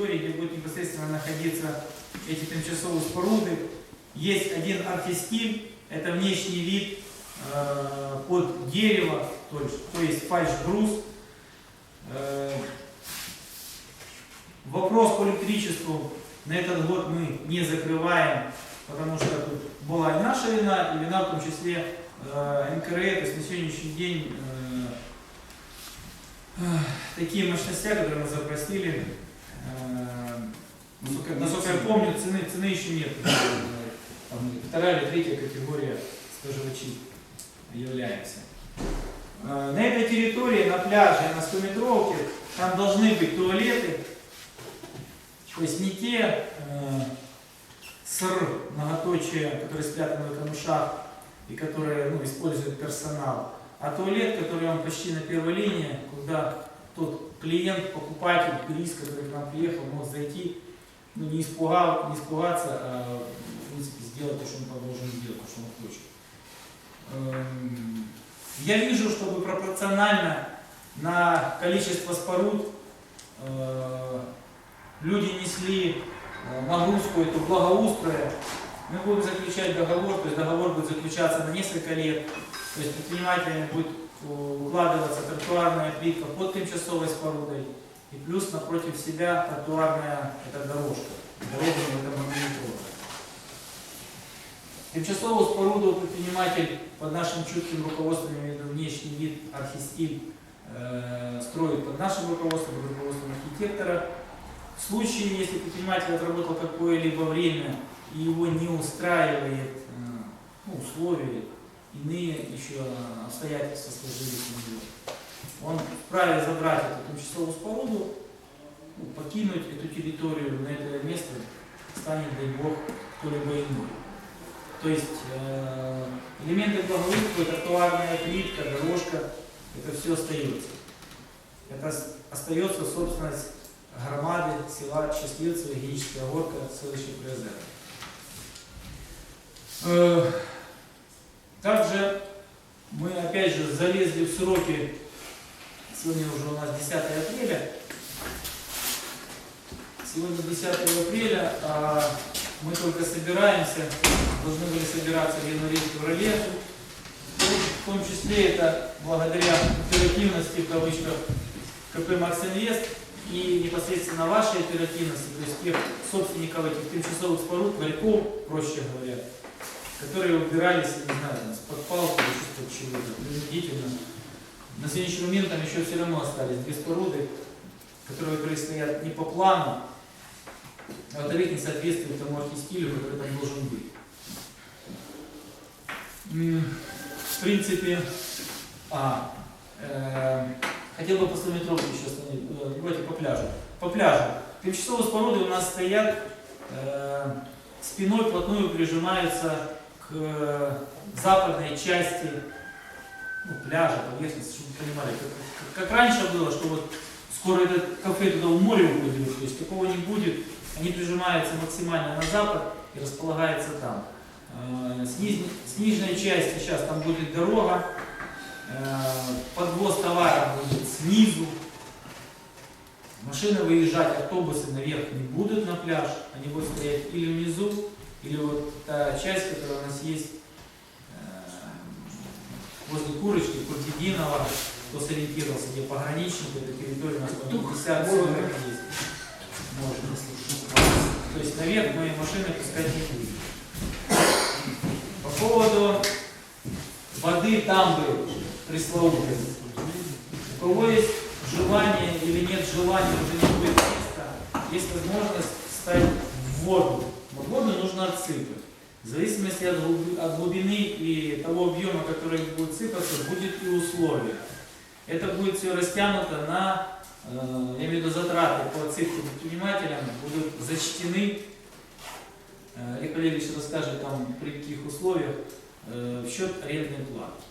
территории, где будут непосредственно находиться эти тимчасовые споруды. Есть один артистиль, это внешний вид э, под дерево, то есть, то есть фальш-брус. Э, вопрос по электричеству на этот год мы не закрываем, потому что тут была и наша вина, и вина в том числе э, НКРЭ, то есть на сегодняшний день э, э, такие мощности, которые мы запросили, насколько, насколько я помню, цены, цены еще нет. Э, там вторая или третья категория споживачей является. Э, На этой территории, на пляже, на 100-метровке, там должны быть туалеты, то есть не те э, ср, многоточие, которые спрятаны в камышах и которые ну, использует персонал, а туалет, который он почти на первой линии, куда тот клиент, покупатель, турист, который к нам приехал, может зайти, ну, не, испугал, не испугаться, а в принципе сделать то, что он должен сделать, то, что он хочет. Я вижу, чтобы пропорционально на количество споруд люди несли нагрузку эту благоустроя, мы будем заключать договор, то есть договор будет заключаться на несколько лет, то есть предпринимателям будет укладываться тротуарная плитка под тимчасовой спорудой, и плюс напротив себя тротуарная эта дорожка, дорога в этом организована. Тимчасовую споруду предприниматель под нашим чутким руководством, я внешний вид, архистиль, э, строит под нашим руководством, под руководством архитектора. В случае, если предприниматель отработал какое-либо время и его не устраивает э, ну, условия, иные еще обстоятельства сложились у него, он вправе забрать эту тимчасовую споруду, ну, покинуть эту территорию, на это место станет, дай Бог, кто-либо иной. То есть э, элементы благоустройства, тротуарная плитка, дорожка, это все остается. Это остается собственность громады села Счастливцево, Геническая горка, селище Приозерно. Э, Также мы опять же залезли в сроки, сегодня уже у нас 10 апреля, сегодня 10 апреля, а мы только собираемся, должны были собираться в январе-феврале, в том числе это благодаря оперативности, в кавычках, КП «Максинвест» и непосредственно вашей оперативности, то есть тех собственников этих тимчасовых споруд, вальков, проще говоря, которые убирались, не знаю, чего-то, принудительно. На сегодняшний момент там еще все равно остались две споруды, которые, стоят не по плану, а во-вторых, не соответствуют тому архистилю, который там должен быть. В принципе, а, э, хотел бы по 100 метровке еще остановить, э, давайте по пляжу. По пляжу. Тимчасовые споруды у нас стоят, э, спиной вплотную прижимаются к э, западной части ну, пляжа, поверхности, чтобы вы понимали. Как, как раньше было, что вот скоро этот кафе туда в море уходит, то есть такого не будет. Они прижимаются максимально на запад и располагаются там. Э, С, низ- с нижней части сейчас там будет дорога, э, подвоз товара будет снизу. Машины выезжать, автобусы наверх не будут на пляж, они будут стоять или внизу, или вот та часть, которая у нас есть возле Курочки, Куртидинова, кто сориентировался, где пограничник, эта территория у нас по 50 40 есть. Можно, То есть наверх мы машины пускать не будем. По поводу воды тамбы пресловутой. У кого есть желание или нет желания, уже не будет места, есть возможность встать в воду. Но воду нужно отсыпать. В зависимости от глуби- от глубины и того объема, который будет сыпаться, будет и условие. Это будет все растянуто на, э, я имею в виду затраты по отсыпке предпринимателям, будут зачтены, э, Олег Валерьевич расскажет там при каких условиях, э, в счет арендной платы.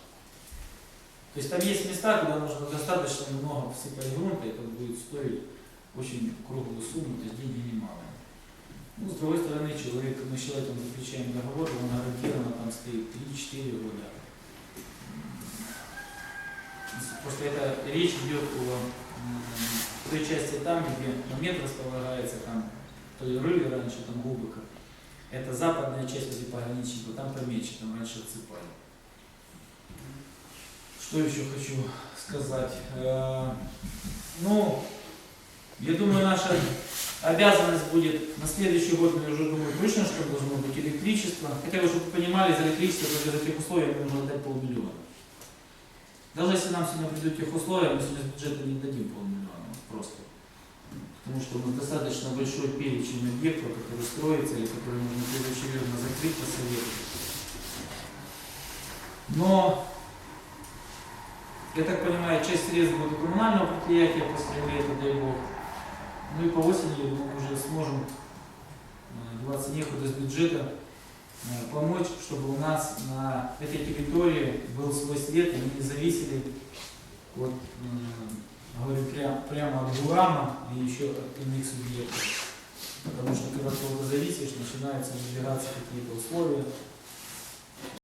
То есть там есть места, куда нужно достаточно много всыпать грунта, это будет стоить очень круглую сумму, то есть деньги немалые. Ну, с другой стороны, человек, мы с человеком заключаем договор, он гарантированно там стоит 3-4 года. Просто это речь идет о той части там, где момент располагается, там, то ли рыли раньше, там глубоко. Это западная часть возле пограничника, там поменьше, там раньше отсыпали. Что еще хочу сказать? Э, Ну, я думаю, наша обязанность будет на следующий год, я уже думаю, точно, что должно быть электричество. Хотя вы, чтобы вы понимали, за электричество только за тех условий мы нужно отдать полмиллиона. Даже если нам сегодня придут тех условия, мы сегодня с бюджета не дадим полмиллиона просто. Потому что у нас достаточно большой перечень объектов, которые строятся или которые нужно первоочередно закрыть по совету. Но, я так понимаю, часть средств будет коммунального предприятия после лета, дай бог. Ну и по осени мы уже сможем э, 20 некуда из бюджета э, помочь, чтобы у нас на этой территории был свой свет, и мы не зависели от, э, говорю, прям, прямо от ГУРАМа и еще от иных субъектов. Потому что когда ты зависишь, начинаются выдвигаться какие-то условия,